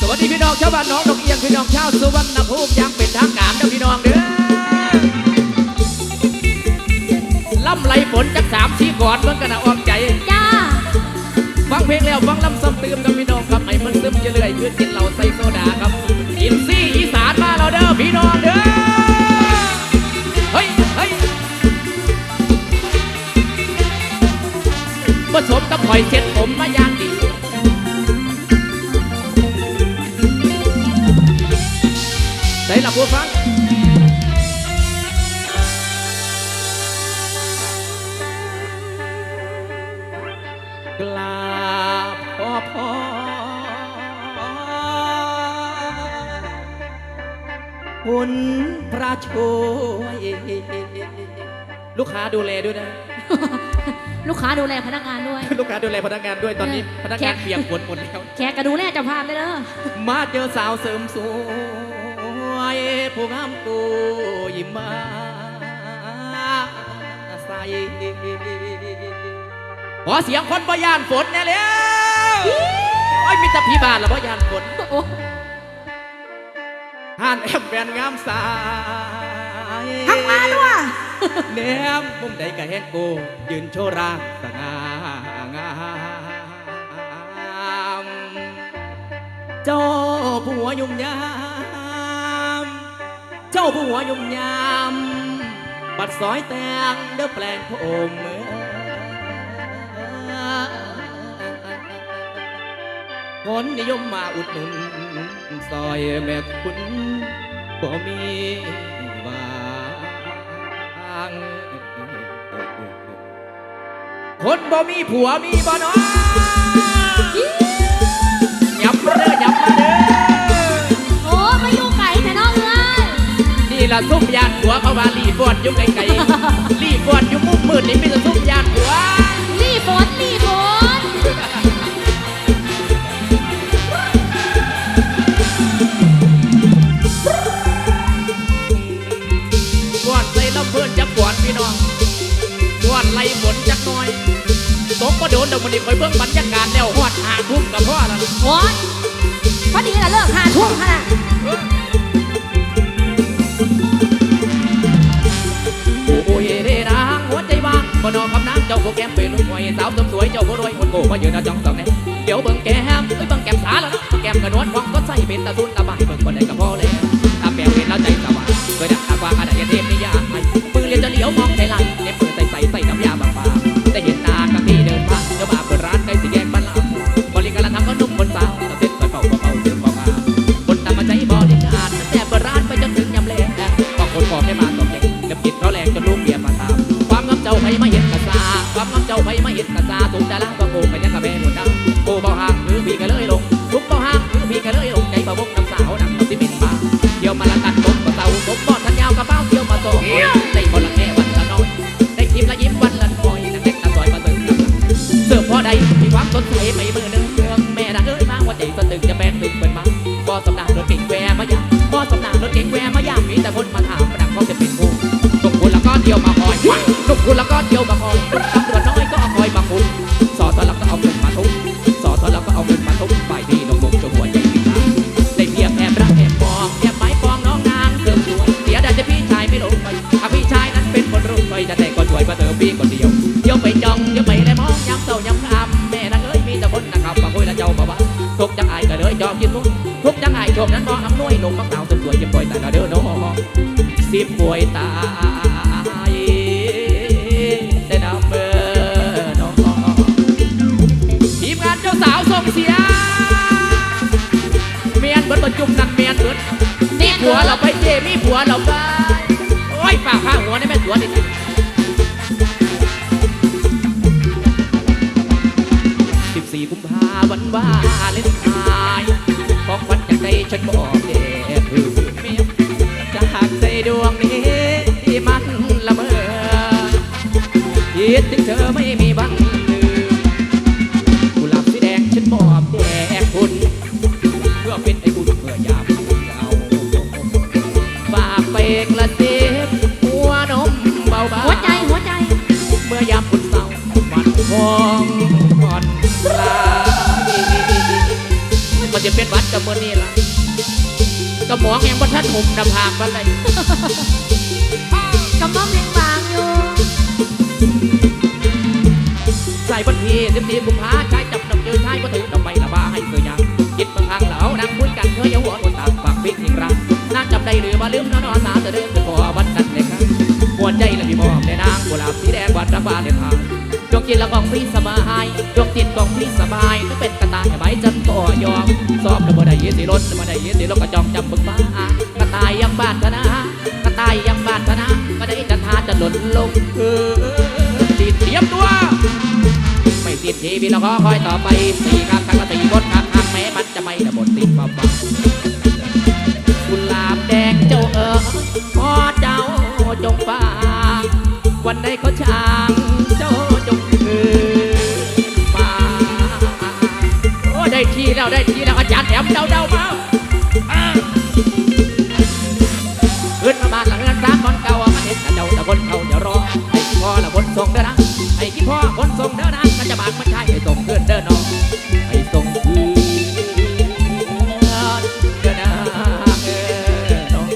สวัสดีพี่น้องชาวบ้านน้องนกเอียงพี่น้องชาวสุวรรณภูมิยังเป็นทางการเด้อพี่น้องเด้อล่ำไหลฝนจากสามสี่ก่อนเมื่อกันนะออกใจจ้าฟังเพลงแล้วฟังลำซ้ำเติมกับพี่น้องครับให้มันซึมจะเรื่อยขึ้นกินเหล้าใส่โซดาครับอินซี่อีสานมาเราเด้อพี่น้องเด้อเฮ้ยเฮ้ยผสมกับหอยเช็ดผมมาอย่างดี ใส่ละผู้ฟังกราบขอพรคุณพระช่วยลูกค้าดูแลด้วยนะ ลูกค้าดูแลพนักงานด้วย ลูกค้าดูแลพนักงานด้วยตอนนี้เออพนักงานแขกเปียกฝนหมดแล้ว แขกก็ดูแลเจ้าภาพเลยเด้อมาเจอสาวเสริมสวย ผู้งามกูยิ้มมาใส่ขอเสียงคนบ่ยานฝนแน่แล้วโอ้มีแต่พี่บานแล้วบ่ยานฝนห่านแอมแบนงามสายทำงาด้วยแนมมุมใดก็เห็นกูยืนโชว์ร่างสง่างามเจ้าผัวยุ่มยาม เจ้าผู้หัวยุ่มยามบัดซอยแตงเด้อแปลงโผมคนนิยมมาอุดหนุนซอยแม่คุณบ่มีวางคนบ่มีผัวมีบ่น้องยับ นี่ละซุ่มยานผัวเขาว่ารีบอดอยู่ไกลๆรีบอดอยู่มุมมืดนี่มีแต่ซุ่มยานผัวรีบฝนรีบฝนกวดใส่ลำเพิ่นจะกวดพี่น้องกวดไล่ฝนจักหน่อยตกก็โดนเดี๋ยวมันนี้คอยเบิ่งบรรยากาศแล้วฮอดหาทุ่มกับพ่อแล้วโอ้ยพอดีละเลิกหาทุ่มขนาด บ่นอนกับนางเจ้าโบแก้มไปลุกหวยสาวเสริมสวยเจ้าบ่รวยคนโก้มายืนเอาจ้องสองแน่เดี๋ยวเบิ่งแก้มเอ้ยเบิ่งแก้มสาแล้วนะแก้มกระนวลฟองก็ใส่เป็นตะตุนตะบายเบิ่งคนใดก็พอแล้วตาแปลงเห็นแล้วใจสว่างเคยดักตากวางอะไรเทพนิยายมือเรียนจะเหลียวมองใจหลเน็บ มาไม่เห็นกะซาความงามเจ้าไปมาเห็นกะซาตุ่มดาราก็โกงไปยังกะแม่หมดดาวโกเบาห่างคือพี่ก็เลยลงทุกเบาห่างคือพี่ก็เลยลงใจบ่บกน้ำสาวนังสิบินมาเดี๋ยวมาละตัดตบกระเต่าตบบอดทันยาวกระเป๋าเที่ยวมาส่งได้คนละแค่วันละน้อยได้ยิ้มละยิ้มวันละน้อยนั่งเล็กนังซอยมาเติมเสิร์ฟพอใดมีความสดใสไม่มือเนื้อเมือ คุณแล้วก็เที่ยวกับคอย ผัวเราไปเจมีผัวเราไปโอ้ยฝากข้าหัวนี่แม่ตัวนี่สิบสี่กุมภาวันวาเลนไทน์ของขวัญจากใจฉันบอกเด็กคือเมียจากใจดวงนี้ที่มันละเมอคิดถึงเธอ องยังบ่ทันหุมหน้าผากมันเลยกำลังเพลงบางอยู่ ใส่บันทีสิบสี่กุมภาชายจับดอกเจอชายก็ถือดอกไม้ละบ้าให้เสือยังคิดบางครั้งเหล่านั่งคุยกันเธออย่าหัวคนตามปากพิกอีกครั้งน่าจำได้หรือมาลืมนอนนอนสาวแต่เดิมคือขอวันนั้นเลยครับหัวใจละพี่มอบในนางกุหลาบสีแดงวันรักบานในทางดวงจิตละกองพี่สบายดวงจิตกองพี่สบายถ้าเป็นกระต่ายใบจันก็ยอมสอบแล้วบ่ได้ยินสิรถบ่ได้ยินสิรถก็จองจำบึกบ้ากระต่ายยัง บาดธนากระต่ายยังบาดธนาก็ได้จะทาจะหล่นลงเออดีเตรียมตัว ไม่สิ้นชีวิตเราก็คอยต่อไปสี่ครั้งครั้งละสี่บทครั้งครั้งแม้มันจะไม่ได้บทติดมาบ้างกุหลาบแดงเจ้าเอ๋ยขอเจ้าจงฟังวันใดเขาช่างเจ้าจงคืนมาโอ้ได้ทีแล้วได้ทีแล้วอาจารย์แอมเดาเดามา พ่อคนส่งเด้อนะก็จะบางมันใช่ให้ส่งเพื่อนเด้อน้องให้ส่งเพื่อนเด้อนะเออน้อง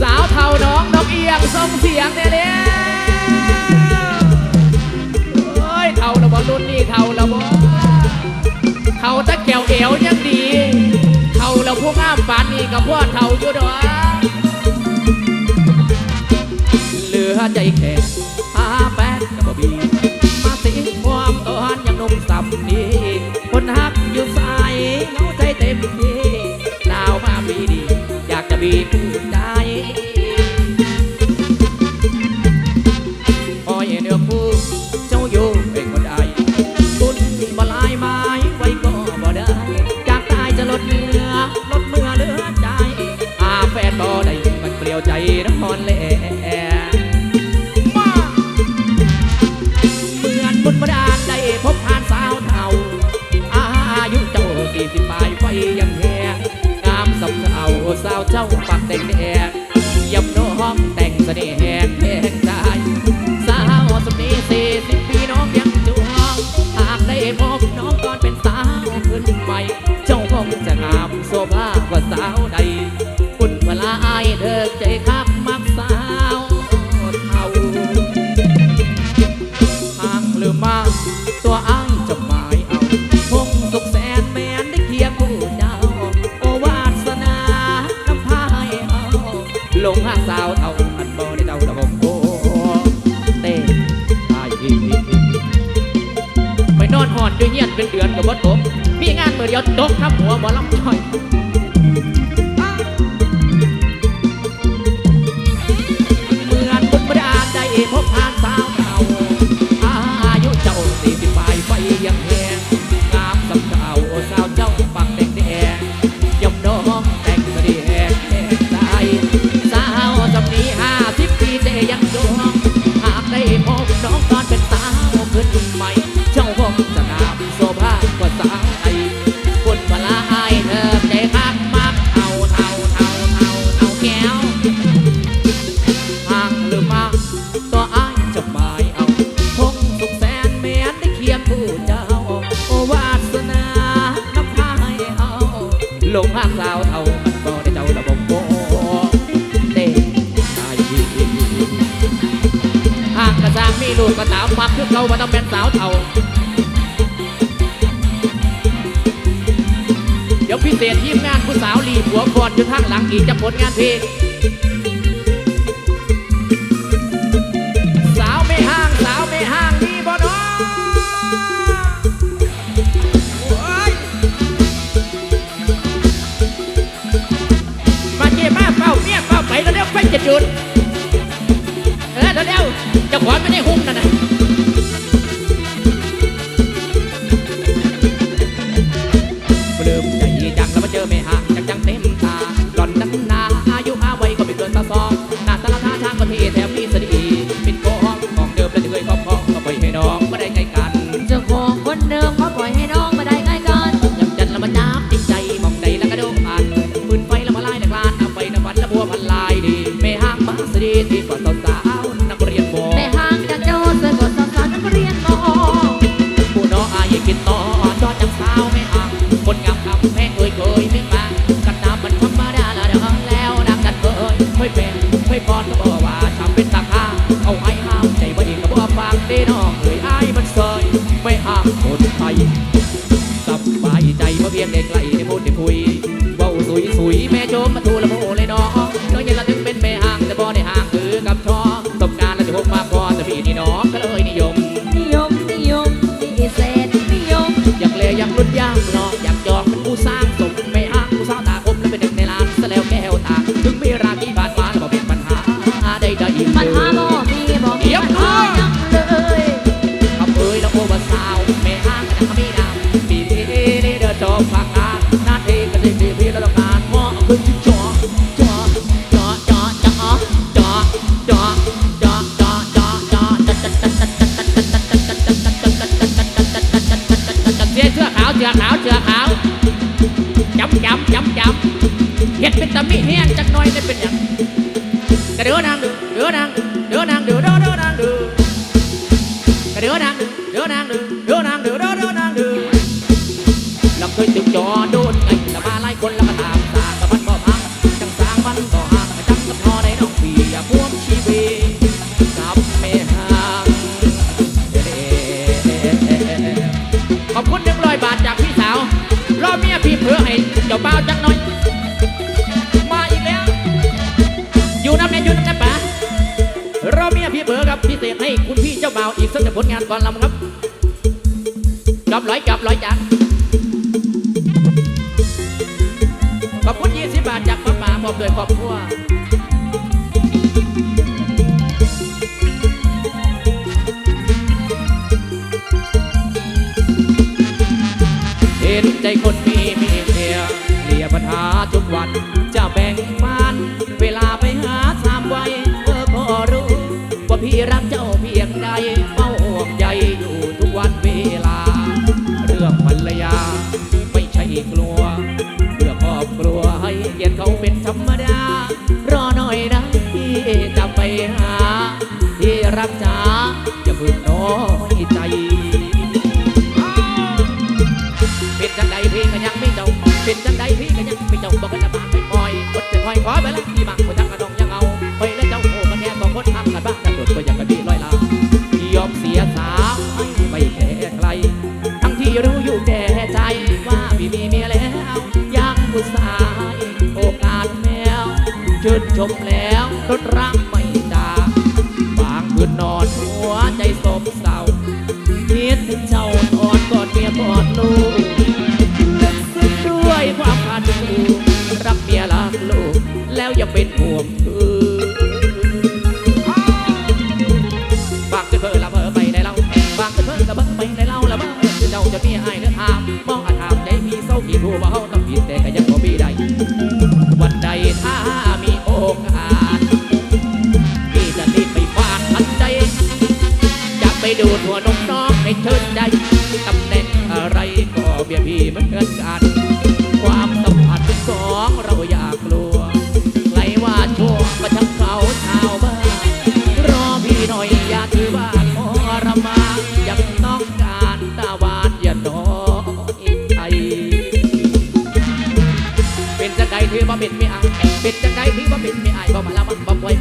สาวเท่าน้องนกเอียงส่งเสียงเด้อเด้อเอ้ยเท่าละบ่รุ่นนี้เท่าละบ่เท่าตะแก้วเอวยังดีเท่าแล้วผู้งามปานนี้กับพ่อเท่าอยู่ดอกเหลือใจแค่ห ลงหักสาวเท่าอันบ่ได้เดาดอกโอเต้ตายอีกไปนอนหอนด้วยเงียนเป็นเดือนกับวัดผมมีงานเมื่อเดียวตกทับหัวหมอลำช่อยเหมือนบุญประดาลได้พบทานสาวามมักคือเขาว่าต้องเป็นสาวเท่า เดี๋ยวพิเศษทีมงานผู้สาวรีผัวก่อนอยู่ทางหลังอีกจะผลงานเพลงสาวไม่ห้างสาวไม่ห้างนี่บ่นาะโอ้ยมาเก็บมาเฝ้าเมียเฝ้าไปแล้วเดี๋ยวไฟจะจุดเออเดี๋ยวๆเจะขวานไม่ได้หุ้มนั่นนะ จำจำจำเห็ดเป็นตะมิแห้งจักหน่อยได้เป็นอยังกระเดือนางดูเดือนางเดือนางดูเดือเดือนางดูกระเดือนางเดือนางดูเดือนางดู เจ้าบ่าวจังหน่อย มาอีกแล้ว อยู่น้ำแน่อยู่น้ำแน่ป๋ารอบเมียพี่เบอร์ครับพิเศษให้คุณพี่เจ้าบ่าวอีกสักหนึ่งผลงานก่อนลำครับจับร้อยจับร้อยจับขอบคุณยี่สิบบาทจากป้าป๋ามอบโดยครอบครัวเห็นใจคนมีาทุกวันจะแบ่งมันเวลาไปหาสามวัยเธอก็รู้ ว่าพี่รักเจ้าเพียงใดเฝ้าห่วงใยอยู่ทุกวันเวลา เรื่องภรรยา ไม่ใช่กลัวเพื่อครอบครัวให้เกียรติเขาเป็นธรรมดา รอหน่อยนะที่จะไปหา ที่รักจ๋าอย่าเพึ่งน้อยใจ เป็นจังใดพี่ก็ยังไม่เจ้า เป็นจังใดพี่ก็ยังไม่เจ้าบอกกันจะบานไม่ปล่อยอดจะคอยขอไปล้วที่บางคนทั้งกระดองยังเอาไปแล้วเจ้าโอ้กันแน่ก็คนทำกันบ้างแตำรวจก็ยังกันดีร้อยลายอมเสียสาวไม่แค่ใคร ทั้งที่รู้อยู่แก่ใจว่าพี่มีเมียแล้ว ยังผู้ชายโอกาสแมวชื่นชมแล้วรถรัก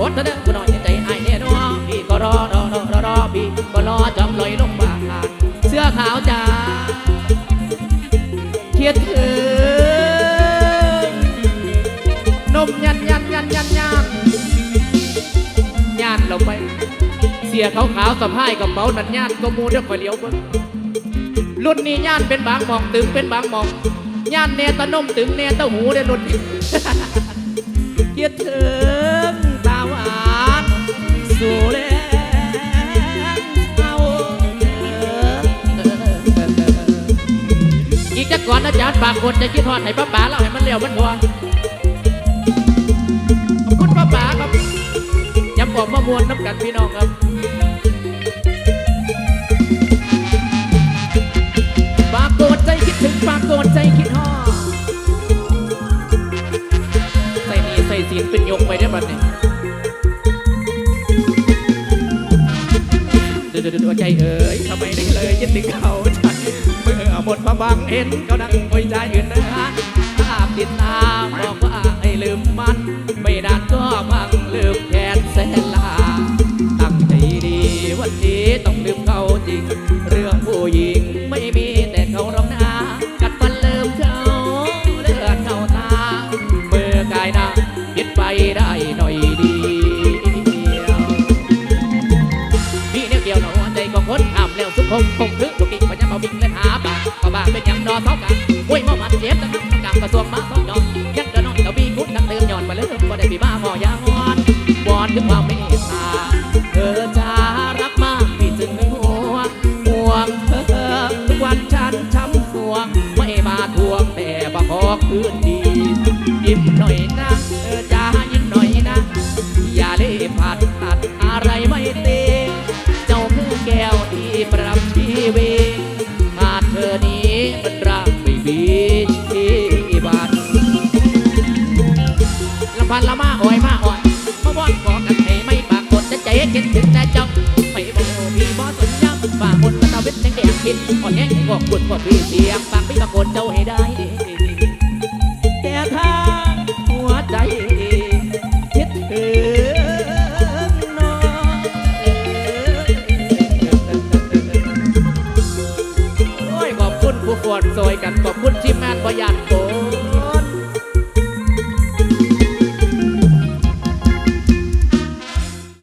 อยอดเถอะเด้อกูน้อยใจไอายแน่นอนพี่ก็รอรอรอรอรอพี่ก็รอจำลอยลงบางลานเสื้อขาวจ้าเคียดถึงนมยันยันยันยันยันยันลงไป เสียขาวขาวสะพายกระเป๋านันยันก็มูเด้อคอยเลี้ยวเบิ่งรุ่นนี้ย่านเป็นบางหมองตึงเป็นบางหมองย่านเนตะนมตึงเนตะหูได้รุ่นนี้เกียดถึงตาหวาน สู่แลงเอาอีกจะก่อนอาจารย์ปากคนจะคิดทอดให้ป้าป๋าเล่าให้มันเร็วมันทัวขอบคุณป้าป๋าครับย้ำบอกมามวนน้ำกันพี่น้องครับปากโกรธใจคิดถึงปากโกรธใจคิดฮอดใส่นี่ใส่สียงเป็นยงไปได้บัดนี้ วใจเอ๋ยทำไมได้เลยยึดติดเขาฉันเมื่อหมดความหวังเห็นเขานั่งโวยใจอื่นนะภาพติดตามบอกว่าให้ลืมมัน ดจะใจคิดถึงแต่จ้าไม่บอกพี่บอสนยังฝ่าคนมันเอาเวทแดงแดงคิดอ่อนแห้งบอกบุญกดพี่เสียงปากพี่ปากกดเจ้าให้ได้แต่ถ้าหัวใจคิดถึงน้องโอ้ยขอบคุณผู้กวดซอยกันขอบคุณทีมงานประหยัดโต